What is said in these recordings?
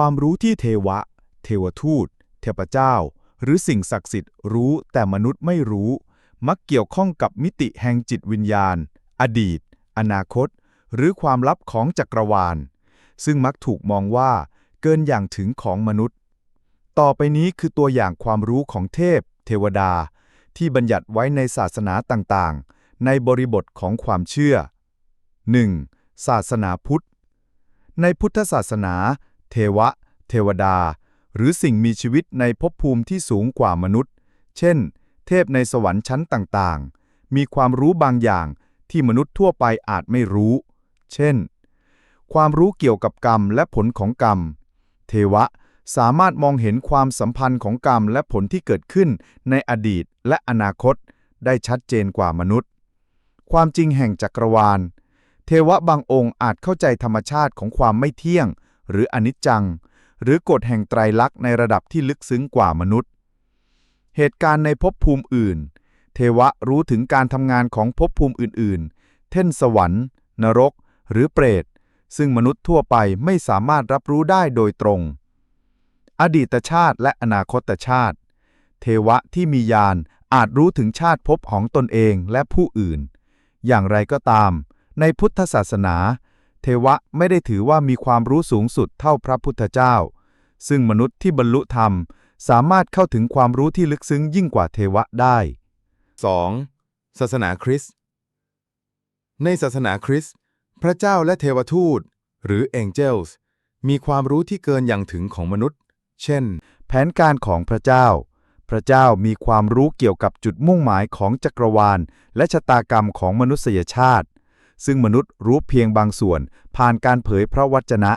ความรู้ที่เทวะ เทวทูต เทพเจ้า หรือสิ่งศักดิ์สิทธิ์รู้แต่มนุษย์ไม่รู้ มักเกี่ยวข้องกับมิติแห่งจิตวิญญาณ อดีต อนาคต หรือความลับของจักรวาล ซึ่งมักถูกมองว่า เกินอย่างถึงของมนุษย์ ต่อไปนี้คือตัวอย่างความรู้ของเทพ เทวดา ที่บัญญัติไว้ในศาสนาต่างๆ ในบริบทของความเชื่อ 1. ศาสนาพุทธ ในพุทธศาสนา ทวะ เทวดา หรือสิ่งมีชีวิตในภพภูมิที่สูงกว่ามนุษย์ เช่น เทพในสวรรค์ชั้นต่างๆ มีความรู้บางอย่างที่มนุษย์ทั่วไปอาจไม่รู้ เช่น ความรู้เกี่ยวกับกรรมและผลของกรรม เทวะสามารถมองเห็นความสัมพันธ์ของกรรมและผลที่เกิดขึ้นในอดีตและอนาคต ได้ชัดเจนกว่ามนุษย์ ความจริงแห่งจักรวาล เทวะบางองค์อาจเข้าใจธรรมชาติของความไม่เที่ยง หรืออนิจจัง หรือกฎแห่งไตรลักษณ์ในระดับที่ลึกซึ้งกว่ามนุษย์ เหตุการณ์ในภพภูมิอื่น เทวะรู้ถึงการทำงานของภพภูมิอื่น ๆ เช่นสวรรค์ นรก หรือเปรต ซึ่งมนุษย์ทั่วไปไม่สามารถรับรู้ได้โดยตรง อดีตชาติและอนาคตชาติ เทวะที่มีญาณอาจรู้ถึงชาติภพของตนเองและผู้อื่น อย่างไรก็ตาม ในพุทธศาสนา เทวะไม่ได้ถือว่ามีความรู้สูงสุดเท่าพระพุทธเจ้า ซึ่งมนุษย์ที่บรรลุธรรม สามารถเข้าถึงความรู้ที่ลึกซึ้งยิ่งกว่าเทวะได้ 2. ศาสนาคริสต์ในศาสนาคริสต์พระเจ้าและเทวทูต หรือ Angels มีความรู้ที่เกินอย่างถึงของมนุษย์ เช่น แผนการของพระเจ้า พระเจ้ามีความรู้เกี่ยวกับจุดมุ่งหมายของจักรวาล และชะตากรรมของมนุษยชาติ ซึ่งมนุษย์รู้เพียงบางส่วน ผ่านการเผยพระวจนะ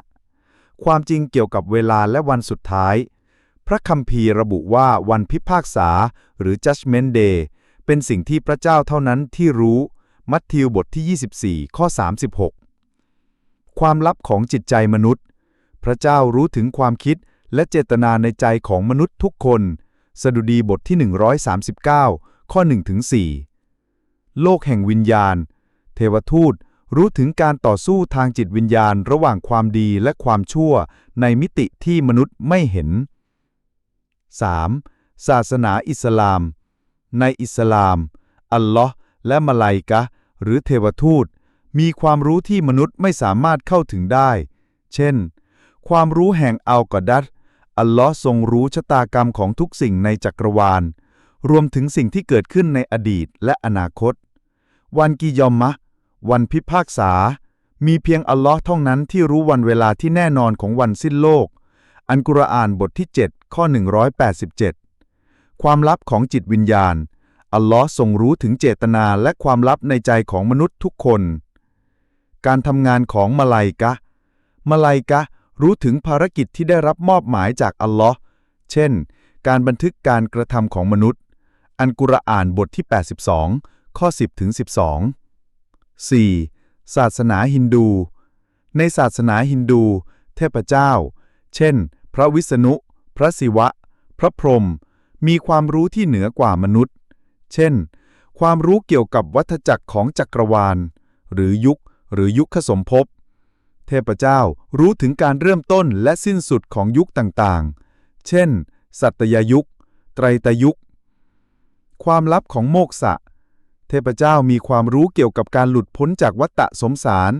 ความจริงเกี่ยวกับเวลาและวันสุดท้าย พระคัมภีร์ระบุว่าวันพิพากษา หรือ Judgment Day เป็นสิ่งที่พระเจ้าเท่านั้นที่รู้ มัทธิวบทที่ 24 ข้อ 36 ความลับของจิตใจมนุษย์ พระเจ้ารู้ถึงความคิดและเจตนาในใจของมนุษย์ทุกคน สดุดีบทที่ 139 ข้อ1ถึง4โลกแห่งวิญญาณ เทวทูตรู้ถึงการต่อสู้ทางจิตวิญญาณระหว่างความดีและความชั่วในมิติที่มนุษย์ไม่เห็น 3. ศาสนาอิสลาม ในอิสลาม อัลลอฮ์และมลาอิกะห์หรือเทวทูต มีความรู้ที่มนุษย์ไม่สามารถเข้าถึงได้ เช่น ความรู้แห่งอัลกอดัตอัลลอฮ์ทรงรู้ชะตากรรมของทุกสิ่งในจักรวาล รวมถึงสิ่งที่เกิดขึ้นในอดีตและอนาคต วันกิยอมมะ วันพิพากษา มีเพียงอัลลอฮ์เท่านั้นที่รู้วันเวลาที่แน่นอนของวันสิ้นโลก อันกุรอานบทที่ 7 ข้อ 187 ความลับของจิตวิญญาณ อัลลอฮ์ทรงรู้ถึงเจตนาและความลับในใจของมนุษย์ทุกคน การทำงานของมลาอิกะห์มลาอิกะรู้ถึงภารกิจที่ได้รับมอบหมายจากอัลลอฮ์เช่น การบันทึกการกระทำของมนุษย์ อันกุรอานบทที่ 82 ข้อ 10ถึง12 4. ศาสนาฮินดู ในศาสนาฮินดู เทพเจ้า เช่น พระวิษณุ พระศิวะ พระพรหม มีความรู้ที่เหนือกว่ามนุษย์ เช่น ความรู้เกี่ยวกับวัฏจักรของจักรวาล หรือยุค หรือยุคขสมภพ เทพเจ้ารู้ถึงการเริ่มต้นและสิ้นสุดของยุคต่างๆ เช่น สัตยยุค ไตรตยุค ความลับของโมกษะ เทพเจ้ามีความรู้เกี่ยวกับการหลุดพ้นจากวัฏฏะสมสาร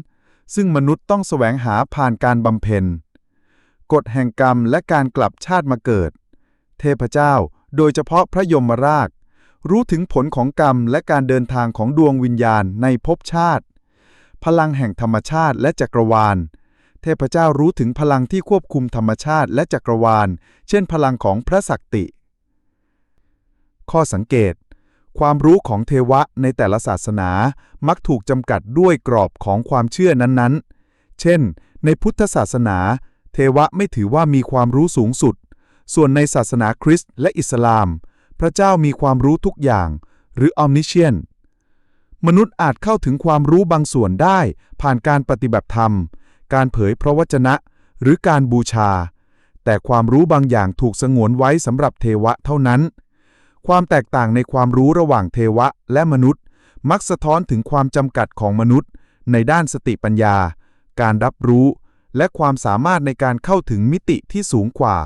ซึ่งมนุษย์ต้องแสวงหาผ่านการบำเพ็ญ กฎแห่งกรรมและการกลับชาติมาเกิด เทพเจ้าโดยเฉพาะพระยมราช รู้ถึงผลของกรรมและการเดินทางของดวงวิญญาณในภพชาติ พลังแห่งธรรมชาติและจักรวาล เทพเจ้ารู้ถึงพลังที่ควบคุมธรรมชาติและจักรวาล เช่นพลังของพระศักติ ข้อสังเกต ความรู้ของเทวะในแต่ละศาสนา มักถูกจำกัดด้วยกรอบของความเชื่อนั้นๆ เช่น ในพุทธศาสนา เทวะไม่ถือว่ามีความรู้สูงสุด ส่วนในศาสนาคริสต์และอิสลาม พระเจ้ามีความรู้ทุกอย่าง หรือ omniscient มนุษย์อาจเข้าถึงความรู้บางส่วนได้ ผ่านการปฏิบัติธรรม การเผยพระวจนะ หรือการบูชา แต่ความรู้บางอย่างถูกสงวนไว้สำหรับเทวะเท่านั้น ความแตกต่างในความรู้ระหว่างเทวะและมนุษย์ มักสะท้อนถึงความจำกัดของมนุษย์ ในด้านสติปัญญา การรับรู้ และความสามารถในการเข้าถึงมิติที่สูงกว่า